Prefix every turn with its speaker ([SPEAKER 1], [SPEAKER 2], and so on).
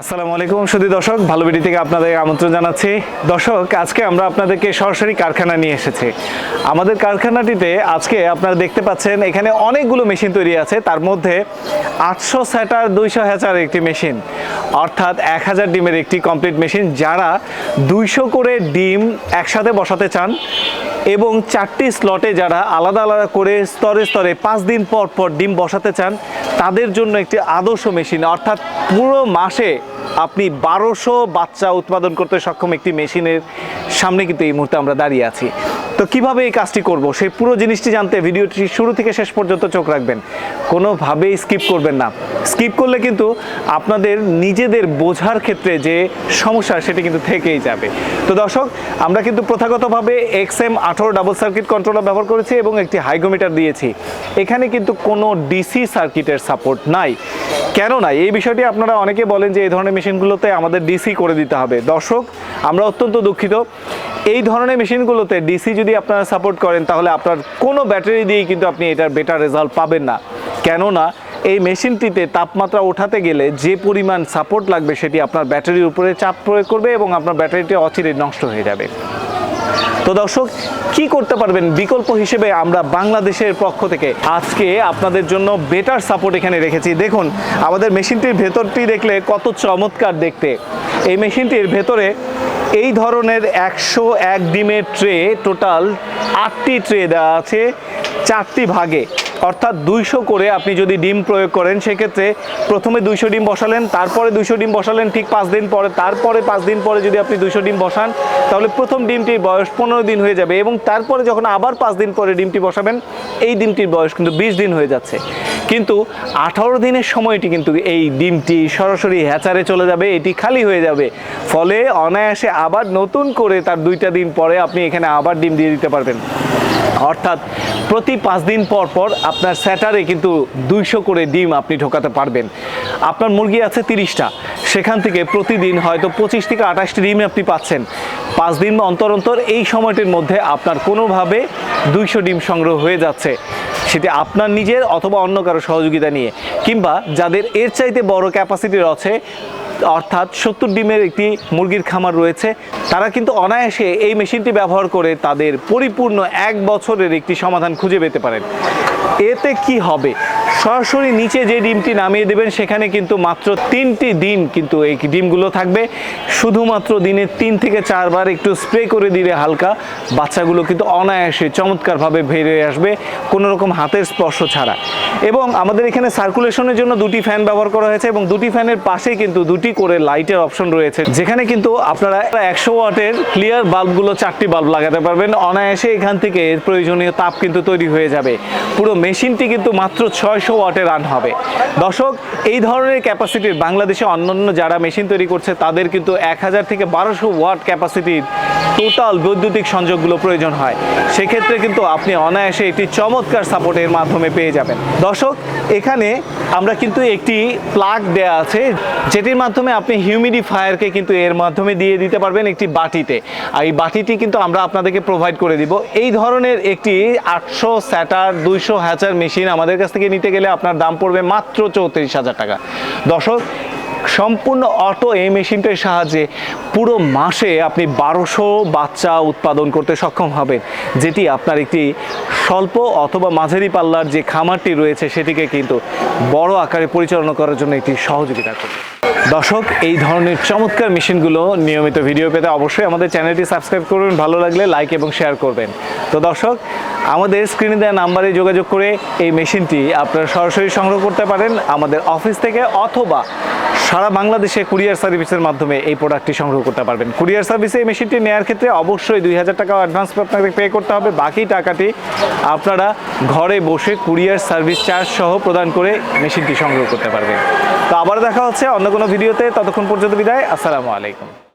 [SPEAKER 1] আসসালামু আলাইকুম সুদী দর্শক, ভালো বিডি থেকে আপনাদের আমন্ত্রণ জানাচ্ছি। দর্শক, আজকে আমরা আপনাদেরকে সরাসরি কারখানা নিয়ে এসেছি। আমাদের কারখানাটিতে আজকে আপনারা দেখতে পাচ্ছেন, এখানে অনেকগুলো মেশিন তৈরি আছে। তার মধ্যে আটশো স্যাটার দুইশো হ্যাচার একটি মেশিন, অর্থাৎ এক হাজার ডিমের একটি কমপ্লিট মেশিন। যারা দুইশো করে ডিম একসাথে বসাতে চান এবং চারটি স্লটে যারা আলাদা আলাদা করে স্তরে স্তরে পাঁচ দিন পর পর ডিম বসাতে চান, তাদের জন্য একটি আদর্শ মেশিন। অর্থাৎ পুরো মাসে আপনি বারোশো বাচ্চা উৎপাদন করতে সক্ষম একটি মেশিনের সামনে কিন্তু এই মুহূর্তে আমরা দাঁড়িয়ে আছি। তো কীভাবে এই কাজটি করব? সেই পুরো জিনিসটি জানতে ভিডিওটি শুরু থেকে শেষ পর্যন্ত চোখ রাখবেন। কোনোভাবেই স্কিপ করবেন না। স্কিপ করলে কিন্তু আপনাদের নিজেদের বোঝার ক্ষেত্রে যে সমস্যা, সেটি কিন্তু থেকেই যাবে। তো দর্শক, আমরা কিন্তু প্রথাগতভাবে এক্স এম আঠারো ডাবল সার্কিট কন্ট্রোলার ব্যবহার করেছি এবং একটি হাইগোমিটার দিয়েছি। এখানে কিন্তু কোনো ডিসি সার্কিটের সাপোর্ট নাই। কেন নাই? এই বিষয়টি আপনারা অনেকে বলেন যে এই ধরনের মেশিনগুলোতে আমাদের ডিসি করে দিতে হবে। দর্শক, আমরা অত্যন্ত দুঃখিত। এই ধরনের মেশিনগুলোতে ডিসি যদি আপনারা সাপোর্ট করেন, তাহলে আপনার কোনো ব্যাটারি দিয়েই কিন্তু আপনি এটার বেটার রেজাল্ট পাবেন না। কেননা, এই মেশিনটিতে তাপমাত্রা ওঠাতে গেলে যে পরিমাণ সাপোর্ট লাগবে, সেটি আপনার ব্যাটারির উপরে চাপ প্রয়োগ করবে এবং আপনার ব্যাটারিটি অচিরে নষ্ট হয়ে যাবে। তো দর্শক, কি করতে পারবেন? বিকল্প হিসেবে আমরা বাংলাদেশের পক্ষ থেকে আজকে আপনাদের জন্য বেটার সাপোর্ট এখানে রেখেছি। দেখুন, আমাদের মেশিনটির ভেতরটি দেখলে কত চমৎকার দেখতে। এই মেশিনটির ভেতরে এই ধরনের একশো এক ডিমের ট্রে টোটাল আটটি ট্রে দেওয়া আছে চারটি ভাগে। অর্থাৎ দুইশো করে আপনি যদি ডিম প্রয়োগ করেন, সেক্ষেত্রে প্রথমে দুইশো ডিম বসালেন, তারপরে দুইশো ডিম বসালেন ঠিক পাঁচ দিন পরে, তারপরে পাঁচ দিন পরে যদি আপনি দুইশো ডিম বসান, তাহলে প্রথম ডিমটির বয়স পনেরো দিন হয়ে যাবে এবং তারপরে যখন আবার পাঁচ দিন পরে ডিমটি বসাবেন, এই ডিমটির বয়স কিন্তু বিশ দিন হয়ে যাচ্ছে। কিন্তু আঠারো দিনের সময়টি কিন্তু এই ডিমটি সরাসরি হ্যাচারে চলে যাবে, এটি খালি হয়ে যাবে। ফলে অনায়াসে আবার নতুন করে তার দুইটা দিন পরে আপনি এখানে আবার ডিম দিয়ে দিতে পারবেন। অর্থাৎ প্রতি পাঁচ দিন পর পর আপনার স্যাটারে কিন্তু দুইশো করে ডিম আপনি ঢোকাতে পারবেন। আপনার মুরগি আছে তিরিশটা। সেখান থেকে প্রতিদিন হয়তো পঁচিশ থেকে আঠাশটি ডিম আপনি পাচ্ছেন। পাঁচ দিন অন্তর অন্তর এই সময়টির মধ্যে আপনার কোনোভাবে দুইশো ডিম সংগ্রহ হয়ে যাচ্ছে। সেটি আপনার নিজের অথবা অন্য কারও সহযোগিতা নিয়ে কিংবা যাদের এর চাইতে বড় ক্যাপাসিটির আছে অর্থাৎ সত্তর ডিমের একটি মুরগির খামার রয়েছে। তারা কিন্তু অনায়াসে এই মেশিনটি ব্যবহার করে তাদের পরিপূর্ণ এক বছরের একটি সমাধান খুঁজে পেতে পারেন। এতে কি হবে? সরাসরি নিচে যে ডিমটি নামিয়ে দেবেন, সেখানে কিন্তু মাত্র তিনটি দিন কিন্তু এই ডিমগুলো থাকবে। শুধুমাত্র দিনে তিন থেকে চারবার একটু স্প্রে করে দিলে হালকা। বাচ্চাগুলো কিন্তু অনায়াসে চমৎকারভাবে বেরিয়ে আসবে, কোনো রকম হাতের স্পর্শ ছাড়া। এবং আমাদের এখানে সার্কুলেশনের জন্য দুটি ফ্যান ব্যবহার করা হয়েছে এবং দুটি ফ্যানের পাশেই কিন্তু দুটি করে লাইটের অপশন রয়েছে, যেখানে কিন্তু আপনারা একশো ওয়াটের ক্লিয়ার বাল্বগুলো চারটি বাল্ব লাগাতে পারবেন। অনায়াসে এখান থেকে এর প্রয়োজনীয় তাপ কিন্তু তৈরি হয়ে যাবে। পুরো মেশিনটি কিন্তু মাত্র ছয়শো ওয়াটে রান হবে। দর্শক, এই ধরনের ক্যাপাসিটির বাংলাদেশে অন্যান্য যারা মেশিন তৈরি করছে, তাদের কিন্তু এক হাজার থেকে বারোশো ওয়াট ক্যাপাসিটির টোটাল বৈদ্যুতিক সংযোগগুলো প্রয়োজন হয়। সেক্ষেত্রে কিন্তু আপনি অনায়াসে একটি চমৎকার সাপোর্টের মাধ্যমে পেয়ে যাবেন। দর্শক, এখানে আমরা কিন্তু একটি প্লাগ দেয়া আছে, যেটির মাধ্যমে আপনি হিউমিডিফায়ারকে কিন্তু এর মাধ্যমে দিয়ে দিতে পারবেন একটি বাটিতে। আর এই বাটিটি কিন্তু আমরা আপনাদেরকে প্রোভাইড করে দিব। এই ধরনের একটি আটশো স্যাটার, দুইশো হ্যাচার মেশিন আমাদের কাছ থেকে নিতে গেলে আপনার দাম পড়বে মাত্র চৌত্রিশ হাজার টাকা। দর্শক, সম্পূর্ণ অটো এই মেশিনটির সাহায্যে পুরো মাসে আপনি বারোশো বাচ্চা উৎপাদন করতে সক্ষম হবেন, যেটি আপনার একটি স্বল্প অথবা মাঝারি পাল্লার যে খামারটি রয়েছে সেটিকে কিন্তু বড় আকারে পরিচালনা করার জন্য একটি সহযোগিতা করবে। দর্শক, এই ধরনের চমৎকার মেশিনগুলো নিয়মিত ভিডিও পেতে অবশ্যই আমাদের চ্যানেলটি সাবস্ক্রাইব করবেন ভালো লাগলে লাইক এবং শেয়ার করবেন। তো দর্শক আমাদের স্ক্রিনে দেওয়া নাম্বারে যোগাযোগ করে এই মেশিনটি আপনারা সরাসরি সংগ্রহ করতে পারেন আমাদের অফিস থেকে অথবা সারা বাংলাদেশে কুরিয়ার সার্ভিসের মাধ্যমে এই প্রোডাক্টটি সংগ্রহ করতে পারবেন। কুরিয়ার সার্ভিসে এই মেশিনটি নেওয়ার ক্ষেত্রে অবশ্যই দুই হাজার টাকা অ্যাডভান্স আপনাকে পে করতে হবে। বাকি টাকাটি আপনারা ঘরে বসে কুরিয়ার সার্ভিস চার্জ সহ প্রদান করে মেশিনটি সংগ্রহ করতে পারবেন। তো আবার দেখা হচ্ছে অন্য কোনো ভিডিওতে ততক্ষণ পর্যন্ত বিদায়। আসসালামু আলাইকুম।